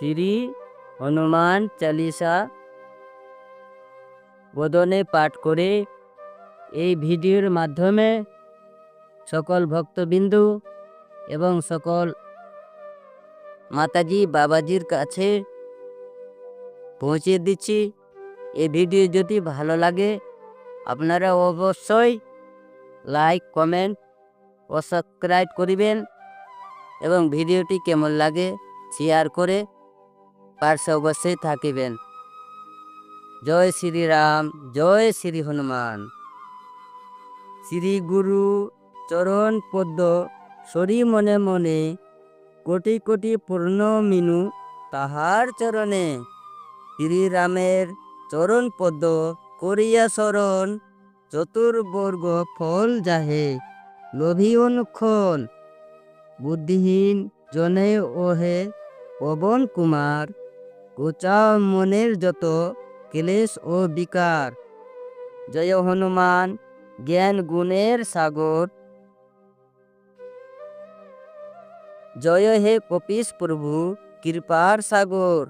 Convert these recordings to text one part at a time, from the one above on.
শ্রী হনুমান চালিসা বদনে পাঠ করে এই ভিডিওর মাধ্যমে সকল ভক্তবিন্দু এবং সকল মাতাজি, বাবাজির কাছে পৌঁছে দিচ্ছি। এই ভিডিও যদি ভালো লাগে, আপনারা অবশ্যই লাইক, কমেন্ট ও সাবস্ক্রাইব করিবেন এবং ভিডিওটি কেমন লাগে, শেয়ার করে পার্শ্বে অবশ্যই থাকিবেন। জয় শ্রীরাম, জয় শ্রী হনুমান শ্রী গুরু চরণ পদ্ম সরি মনে মনে কোটি কোটি পূর্ণ মিনু তাহার চরণে। শ্রীরামের চরণ পদ্ম করিয়া শরণ চতুর্বর্গ ফল যাহে, লোভী অনুক্ষণ। বুদ্ধিহীন জনে ওহে পবন কুমার। গোচা মনের যত ক্লেশ ও বিকার। জয় হনুমান, জ্ঞান গুণের সাগর। জয় হে কপিস প্রভু, কৃপার সাগর।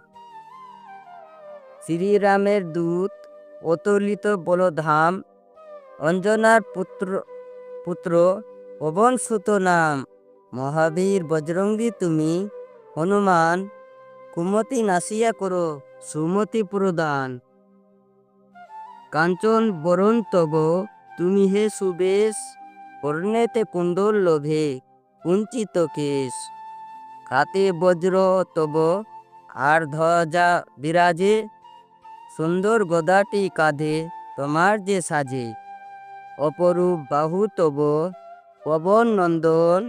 শ্রীরামের দূত, অতুলিত বলধাম, অঞ্জনার পুত্র পুত্র পবন সুত নাম। মহাবীর বজরঙ্গী তুমি, হনুমান কুমতি নাসিয়া করো, সুমতি প্রদান। কাঞ্চন, বরণ তব, তুমি হে সুবেশ কর্ণেতে কুন্দর লোভে কুঞ্চিত কেশ। হাতে বজ্র তব, আর ধ্বজা বিরাজে, সুন্দর গদাটি কাঁধে, তোমার যে সাজে। অপরূপ বাহু তব পবন নন্দন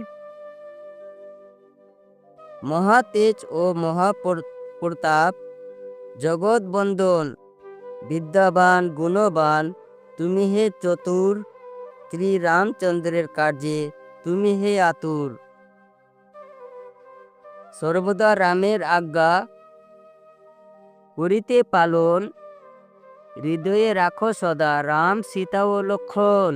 মহাতেজ ও মহাপ্রতাপ জগৎ বন্দন বিদ্যাবান, গুণবান, তুমি হে চতুর শ্রী রামচন্দ্রের কার্যে, তুমি হে আতুর। সর্বদা রামের আজ্ঞা, করিতে পালন, হৃদয়ে রাখো সদা রাম সীতা ও লক্ষণ।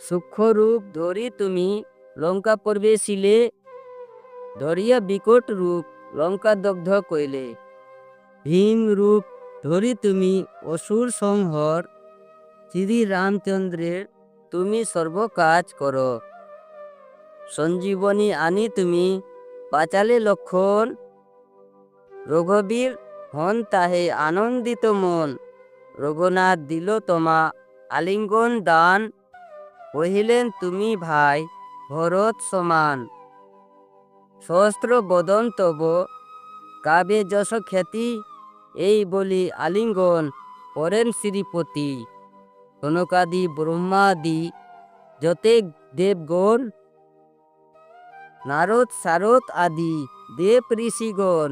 সূক্ষ্মরূপ ধরি তুমি, লঙ্কা প্রবেশিলে ধরিয়া বিকট রূপ লঙ্কা দগ্ধ কইলে। ভীম রূপ ধরি তুমি, অসুর সংহর শ্রী রামচন্দ্রের তুমি সর্বকাজ কর। সঞ্জীবনী আনি তুমি, বাঁচালে লক্ষণ, রঘবীর হন তাহে আনন্দিত মন, রঘুনাথ দিল তোমা আলিঙ্গন দান কহিলেন, তুমি ভাই, ভরত সমান। সহস্র বদন তব, কাবে যশ খ্যাতি, এই বলি আলিঙ্গন করেন শ্রীপতি। কনকাদি ব্রহ্মাদি, যতে দেবগণ, নারদ সারদ আদি, দেব ঋষিগণ।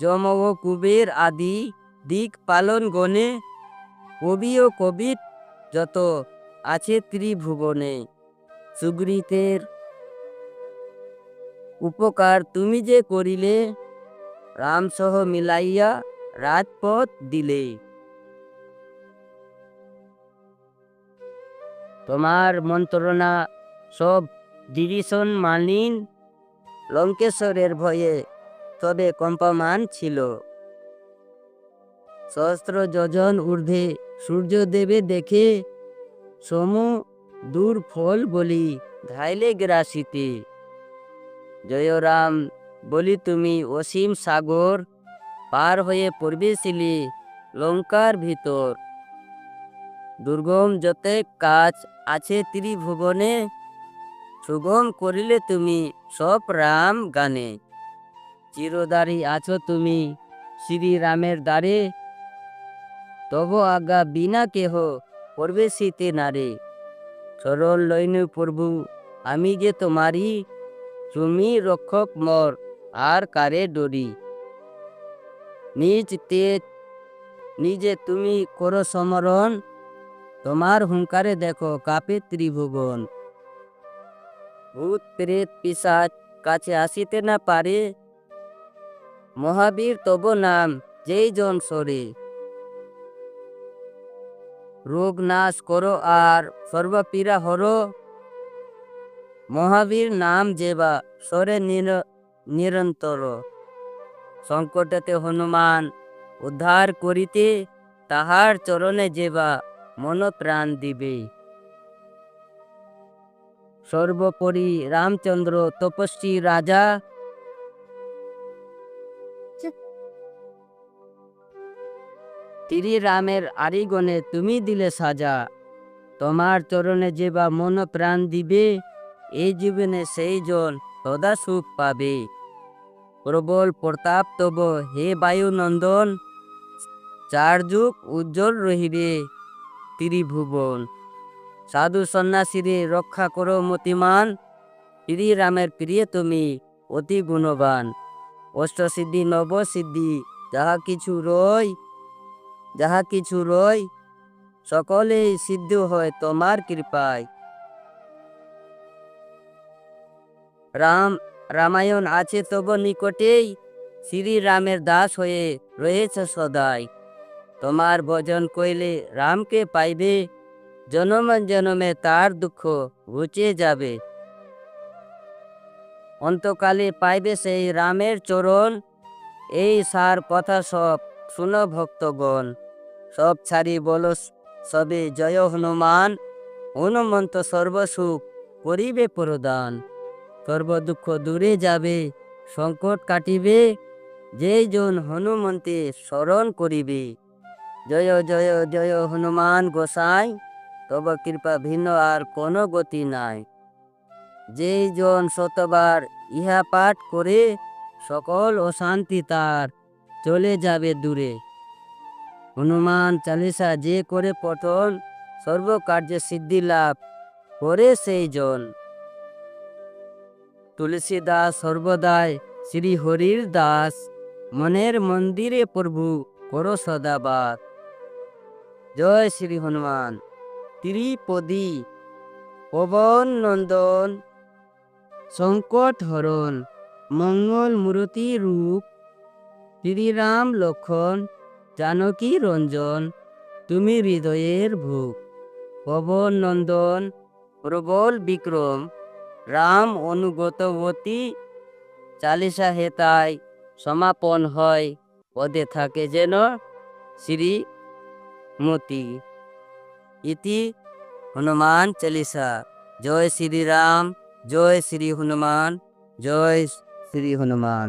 যম ও কুবের আদি, দিক পালন গণে কবি ও কবির যত আছে ত্রিভুবনে। সুগ্রীতের উপকার তুমি যে করিলে, রামসহ মিলাইয়া রাজপথ দিলে। তোমার মন্ত্রণা সব ডিভিশন মানিন। লঙ্কেশ্বরের ভয়ে তবে কম্পমান ছিল। সহস্র যোজন ঊর্ধ্বে সূর্যদেবে দেখে সমু, দূর ফল বলি, ধাইলে গ্রাসিতে। জয় রাম বলি তুমি অসীম সাগর, পার হয়ে প্রবেশিলি লঙ্কার ভিতর। দুর্গম যতে কাজ আছে ত্রিভুবনে, সুগম করিলে তুমি সব রাম গানে। চিরদারি আছো তুমি শ্রীরামের দ্বারে, তব আজ্ঞা বিনা কেহ প্রবেশিতে নারে। সরল লইনু প্রভু, আমি যে তোমারি তুমি রক্ষক মর, আর কারে ডরি? নিজ তেজ নিজে তুমি করো সমরণ, তোমার হুঙ্কারে দেখো কাপে ত্রিভুবন। ভূত, প্রেত, পিসাচ কাছে আসিতে না পারে, মহাবীর তব নাম যেই জন সরে। রোগ নাশ করো আর সর্বপীড়া হরো। মহাবীর নাম যেবা সরে নির, নিরন্তর। সংকটতে হনুমান, উদ্ধার করিতে তাহার চরণে যেবা মন প্রাণ দিবে। সর্বোপরি রামচন্দ্র তপস্বী রাজা তিরি রামের আরিগণে তুমি দিলে সাজা। তোমার চরণে যে বা মন প্রাণ দিবে, এই জীবনে সেই জন সদা সুখ পাবে। প্রবল প্রতাপ তব, হে বায়ু নন্দন চার যুগ উজ্জ্বল রহিবে ত্রিভুবন। সাধু সন্ন্যাসীরে রক্ষা করো মতিমান শ্রী রামের প্রিয় তুমি অতি গুণবান। অষ্টসিদ্ধি, নবসিদ্ধি, যাহা কিছু রয় যাহা কিছু রয় সকলেই সিদ্ধ হয় তোমার কৃপায়। রাম, রামায়ণ আছে তব নিকটেই, শ্রীরামের দাস হয়ে রয়েছে সদাই। তোমার ভজন কইলে রামকে পাইবে, জনম জনমে তার দুঃখ ঘুচে যাবে। অন্তকালে পাইবে সেই রামের চরণ, এই সার কথা সব শুনো ভক্তগণ। সব ছাড়ি বলো সবে জয় হনুমান। হনুমন্ত সর্বসুখ করিবে প্রদান। সর্ব দুঃখ দূরে যাবে, সংকট কাটিবে। যেই জন হনুমন্তে স্মরণ করিবে। জয় জয় জয় হনুমান গোসাই, তব কৃপা ভিন্ন আর কোনো গতি নাই। যেই জন শতবার ইহা পাঠ করে, সকল অশান্তি তার চলে যাবে দূরে। হনুমান চালিসা যে করে পঠন, সর্বকার্যে সিদ্ধি লাভ করে সেই জন। তুলসী দাস সর্বদাই শ্রী হরির দাস, মনের মন্দিরে প্রভু করো সদাবাদ। জয় শ্রী হনুমান। ত্রিপদী, পবন নন্দন, সংকট হরণ, মঙ্গল মূর্তি রূপ, শ্রীরাম লক্ষণ জানকী রঞ্জন? তুমি হৃদয়ের ভূপ পবন নন্দন প্রবল বিক্রম, রাম অনুগতবতী চালিসা হেতায় সমাপন হয়, পদে থাকে যেন শ্রী মতি ইতি হনুমান চালিসা। জয় শ্রীরাম, জয় শ্রী হনুমান, জয় শ্রী হনুমান।